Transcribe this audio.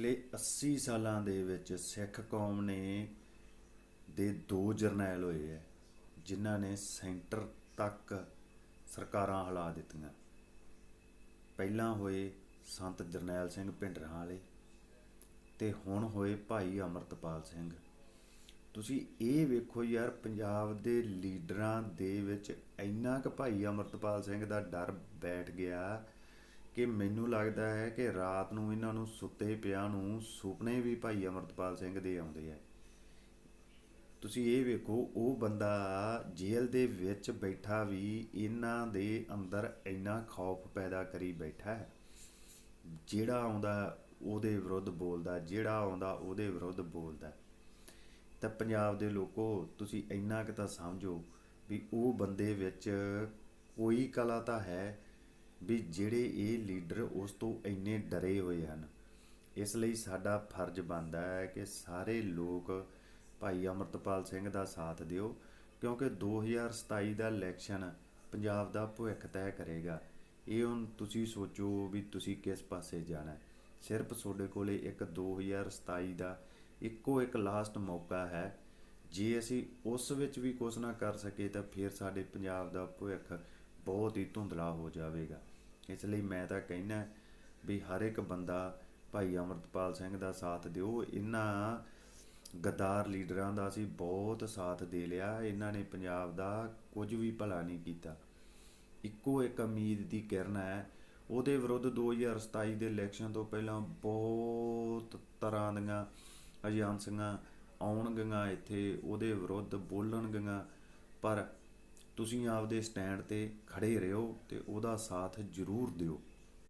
ਪਿਛਲੇ 80 ਸਾਲਾਂ ਦੇ ਵਿੱਚ ਸਿੱਖ ਕੌਮ ਨੇ ਦੇ ਦੋ ਜਰਨੈਲ ਹੋਏ ਹੈ, ਜਿਨ੍ਹਾਂ ਨੇ ਸੈਂਟਰ ਤੱਕ ਸਰਕਾਰਾਂ ਹਿਲਾ ਦਿੱਤੀਆਂ। ਪਹਿਲਾਂ ਹੋਏ ਸੰਤ ਜਰਨੈਲ ਸਿੰਘ ਭਿੰਡਰਾਂ ਵਾਲੇ ਤੇ ਹੁਣ ਹੋਏ ਭਾਈ ਅਮਰਤਪਾਲ ਸਿੰਘ। ਤੁਸੀਂ ਇਹ ਵੇਖੋ ਯਾਰ, ਪੰਜਾਬ ਦੇ ਲੀਡਰਾਂ ਦੇ ਵਿੱਚ ਇੰਨਾ ਕੁ ਭਾਈ ਅਮਰਤਪਾਲ ਸਿੰਘ ਦਾ ਡਰ ਬੈਠ ਗਿਆ ਕਿ ਮੈਨੂੰ ਲੱਗਦਾ ਹੈ ਕਿ ਰਾਤ ਨੂੰ ਇਹਨਾਂ ਨੂੰ ਸੁੱਤੇ ਪਿਆ ਨੂੰ ਸੁਪਨੇ ਵੀ ਭਾਈ ਅਮਰਤਪਾਲ ਸਿੰਘ ਦੇ ਆਉਂਦੇ ਆ। ਤੁਸੀਂ ਇਹ ਵੇਖੋ, ਉਹ ਬੰਦਾ ਜੇਲ੍ਹ ਦੇ ਵਿੱਚ ਬੈਠਾ ਵੀ ਇਹਨਾਂ ਦੇ ਅੰਦਰ ਇੰਨਾ ਖੌਫ ਪੈਦਾ ਕਰੀ ਬੈਠਾ ਹੈ। ਜਿਹੜਾ ਆਉਂਦਾ ਉਹਦੇ ਵਿਰੁੱਧ ਬੋਲਦਾ, ਜਿਹੜਾ ਆਉਂਦਾ ਉਹਦੇ ਵਿਰੁੱਧ ਬੋਲਦਾ। ਤਾਂ ਪੰਜਾਬ ਦੇ ਲੋਕੋ, ਤੁਸੀਂ ਇੰਨਾ ਕੁ ਤਾਂ ਸਮਝੋ ਵੀ ਉਹ ਬੰਦੇ ਵਿੱਚ ਕੋਈ ਕਲਾ ਤਾਂ ਹੈ ਵੀ ਜਿਹੜੇ ਇਹ ਲੀਡਰ ਉਸ ਤੋਂ ਇੰਨੇ ਡਰੇ ਹੋਏ ਹਨ। ਇਸ ਲਈ ਸਾਡਾ ਫਰਜ਼ ਬਣਦਾ ਹੈ ਕਿ ਸਾਰੇ ਲੋਕ ਭਾਈ ਅਮਰਤਪਾਲ ਸਿੰਘ ਦਾ ਸਾਥ ਦਿਓ, ਕਿਉਂਕਿ 2027 ਦਾ ਇਲੈਕਸ਼ਨ ਪੰਜਾਬ ਦਾ ਭਵਿੱਖ ਤੈਅ ਕਰੇਗਾ। ਇਹ ਹੁਣ ਤੁਸੀਂ ਸੋਚੋ ਵੀ ਤੁਸੀਂ ਕਿਸ ਪਾਸੇ ਜਾਣਾ ਹੈ। ਸਿਰਫ ਤੁਹਾਡੇ ਕੋਲੇ ਇੱਕ 2027 ਦਾ ਇੱਕੋ ਇੱਕ ਲਾਸਟ ਮੌਕਾ ਹੈ। ਜੇ ਅਸੀਂ ਉਸ ਵਿੱਚ ਵੀ ਕੁਝ ਨਾ ਕਰ ਸਕੇ ਤਾਂ ਫਿਰ ਸਾਡੇ ਪੰਜਾਬ ਦਾ ਭਵਿੱਖ ਬਹੁਤ ਹੀ ਧੁੰਦਲਾ ਹੋ ਜਾਵੇਗਾ। ਇਸ ਲਈ ਮੈਂ ਤਾਂ ਕਹਿਣਾ ਵੀ ਹਰ ਇੱਕ ਬੰਦਾ ਭਾਈ ਅਮਰਤਪਾਲ ਸਿੰਘ ਦਾ ਸਾਥ ਦਿਓ। ਇਹਨਾਂ ਗੱਦਾਰ ਲੀਡਰਾਂ ਦਾ ਅਸੀਂ ਬਹੁਤ ਸਾਥ ਦੇ ਲਿਆ। ਇਹਨਾਂ ਨੇ ਪੰਜਾਬ ਦਾ ਕੁਝ ਵੀ ਭਲਾ ਨਹੀਂ ਕੀਤਾ। ਇੱਕੋ ਇੱਕ ਉਮੀਦ ਦੀ ਕਿਰਨ ਹੈ, ਉਹਦੇ ਵਿਰੁੱਧ 2027 ਦੇ ਇਲੈਕਸ਼ਨ ਤੋਂ ਪਹਿਲਾਂ ਬਹੁਤ ਤਰ੍ਹਾਂ ਦੀਆਂ ਏਜੰਸੀਆਂ ਆਉਣਗੀਆਂ ਇੱਥੇ, ਉਹਦੇ ਵਿਰੁੱਧ ਬੋਲਣਗੀਆਂ। ਪਰ ਤੁਸੀਂ ਆਪਦੇ ਸਟੈਂਡ ਤੇ ਖੜੇ ਰਹੋ ਤੇ ਉਹਦਾ ਸਾਥ ਜ਼ਰੂਰ ਦਿਓ।